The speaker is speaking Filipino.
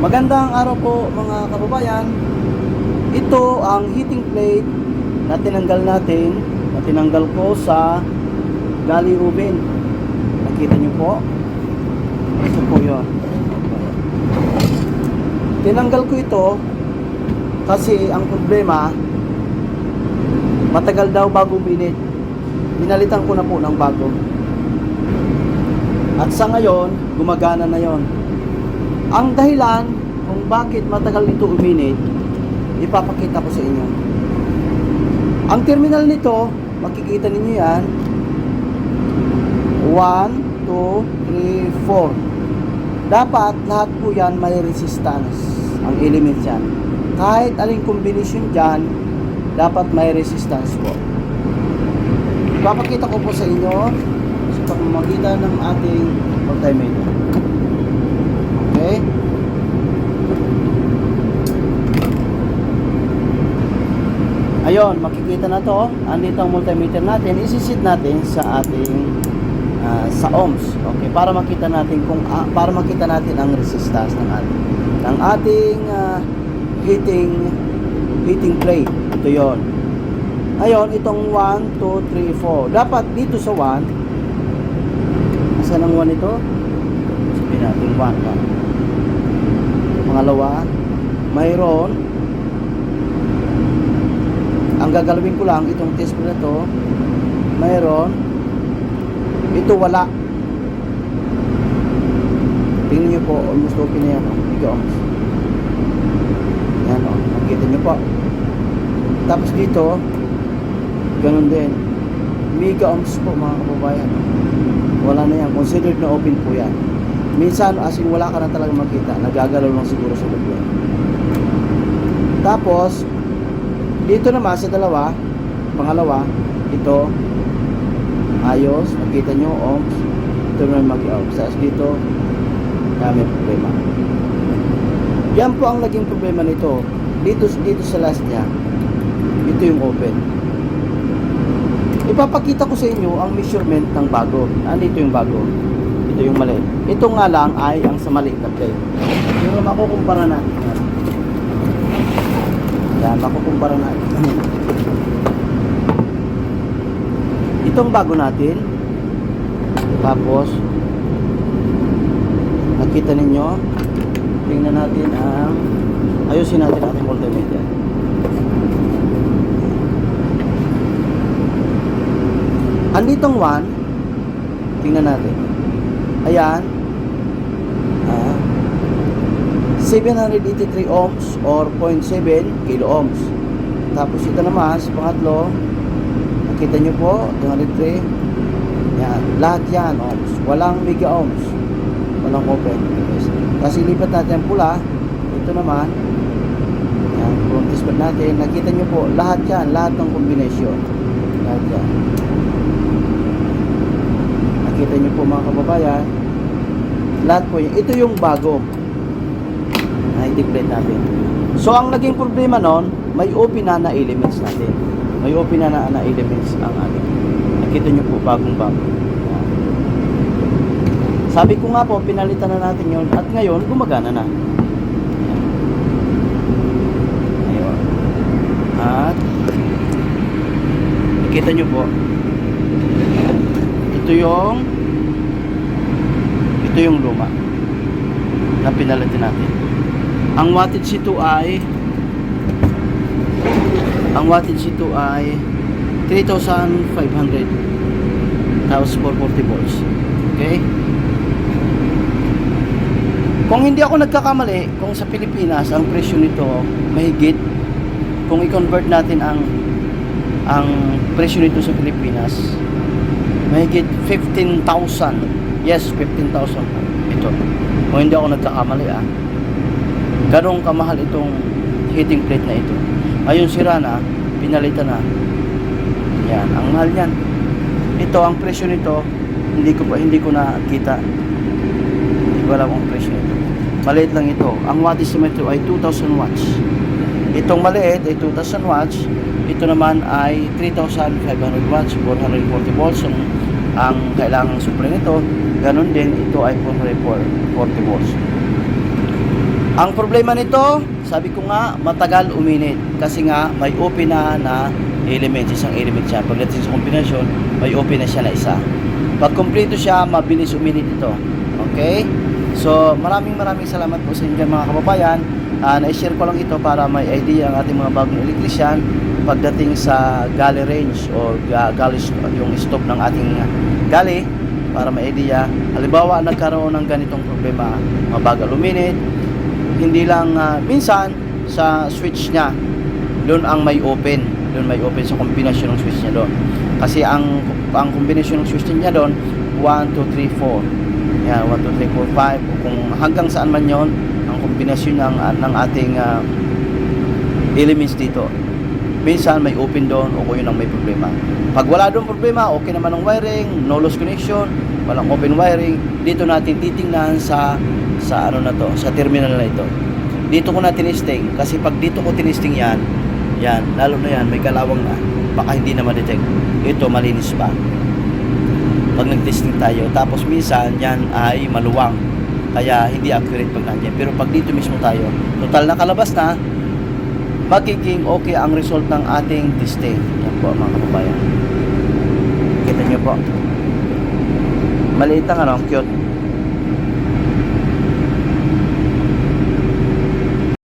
Magandang araw po mga kababayan. Ito ang heating plate na tinanggal natin, na tinanggal ko sa Gali Ubin. Nakita niyo po? Ito po yun. Tinanggal ko ito kasi ang problema matagal daw bago binit. Pinalitan ko na po ng bago. At sa ngayon, gumagana na yon. Ang dahilan kung bakit matagal ito uminit, ipapakita ko sa inyo. Ang terminal nito, makikita ninyo yan. 1, 2, 3, 4. Dapat lahat po yan may resistance. Ang element yan. Kahit aling combination dyan, dapat may resistance po. Ipapakita ko po sa inyo sa pamamagitan ng ating multimeter. Okay? Ayun, makikita na to. Andito ang multimeter natin. Isisit natin sa ating ah, sa ohms. Okay, para makita natin kung ah, para makita natin ang resistance ng ating ng ating ah, heating heating plate. Ito 'yon. Ayun, itong 1, 2, 3, 4. Dapat dito sa 1, Asan ang 1 ito? Sabihin natin 1. Pangalawa, mayroon. Ang gagalawin ko lang, itong test ko na to, mayroon. Ito wala. Tingnan nyo po, almost open na yan. Oh. Big ohms. Yan o, oh. nakita nyo po. Tapos dito, ganun din. Mega ohms po mga kababayan. Wala na yan. Considered na open po yan. Minsan, as in, wala ka na talaga makita. Nagagalaw lang siguro sa yan. Tapos, dito naman sa dalawa, pangalawa, ito, ayos, nakita nyo, ohms, ito naman mag-ohms. Tapos dito, may problema. Yan po ang naging problema nito. Dito, dito sa last niya, ito yung open. Ipapakita ko sa inyo ang measurement ng bago. Andito yung bago. Ito yung mali. Ito nga lang ay ang sa maliit na plate. Pero makukumpara natin. Yan. Makukumpara natin. Itong bago natin. Tapos, nakita ninyo, tingnan natin ang ayusin natin ating multimeter. Anditong 1, tingnan natin. Ayan. Ah, 783 ohms or 0.7 kilo ohms. Tapos ito naman, sa pangatlo, nakita nyo po, 203. Yan, lahat yan ohms. Walang mega ohms. Walang open. Kasi lipat natin ang pula, ito naman, yan, kung natin, nakita nyo po, lahat yan, lahat ng combination. Lahat yan. Nakita nyo po mga kababayan, lahat po yun. Ito yung bago na i-plate natin. So, ang naging problema nun, may open na na elements natin. May open na na, elements ang ating. Nakita nyo po, bagong bago. Sabi ko nga po, pinalitan na natin yon at ngayon, gumagana na. Ayun. At, nakita nyo po, ito yung ito yung luma na pinalitan natin. Ang wattage ito ay ang wattage ito ay 3,500 tapos 440 volts. Okay? Kung hindi ako nagkakamali, kung sa Pilipinas ang presyo nito mahigit kung i-convert natin ang ang presyo nito sa Pilipinas mahigit 15,000 yes 15,000 ito. Kung hindi ako nagkakamali ah. Ganong kamahal itong heating plate na ito. Ayun sira na pinalitan na. Yan ang mahal yan ito ang presyo nito hindi ko pa hindi ko nakita. Hindi ko alam ang presyo nito. Maliit lang ito. Ang wattage nito ay 2,000 watts. Itong maliit ay 2,000 watts. Ito naman ay 3,500 watts 440 volts ang kailangang supply nito ganun din ito ay 440 volts Ang problema nito, sabi ko nga, matagal uminit. Kasi nga, may open na na element, isang element siya. Pagdating sa kombinasyon, may open na siya na isa. Pag kumpleto siya, mabilis uminit ito. Okay? So, maraming maraming salamat po sa inyo mga kababayan. Ah, na-share ko lang ito para may idea ang ating mga bagong electrician pagdating sa galley range o ga- galley yung stop ng ating galley para may idea. Halimbawa, nagkaroon ng ganitong problema, mabagal uminit, hindi lang ah, minsan sa switch niya doon ang may open doon may open sa kombinasyon ng switch niya doon. Kasi ang ang kombinasyon ng switch niya doon 1 2 3 4 yan 1 2 3 4 5 kung hanggang saan man yon ang kombinasyon ng ng ating ah, elements dito minsan may open doon o yun ang may problema. Pag wala doon problema okay naman ang wiring no loss connection walang open wiring. Dito natin titingnan sa sa ano na to sa terminal na ito. Dito ko na tinisting kasi pag dito ko tinisting yan yan lalo na yan may kalawang na baka hindi na ma-detect. Ito malinis pa. Pag nag-testing tayo tapos minsan yan ay maluwang. Kaya hindi accurate pag nandiyan pero pag dito mismo tayo total na kalabas na magiging okay ang result ng ating testing yan po mga kababayan. Kita nyo po. Maliit ang ano? Cute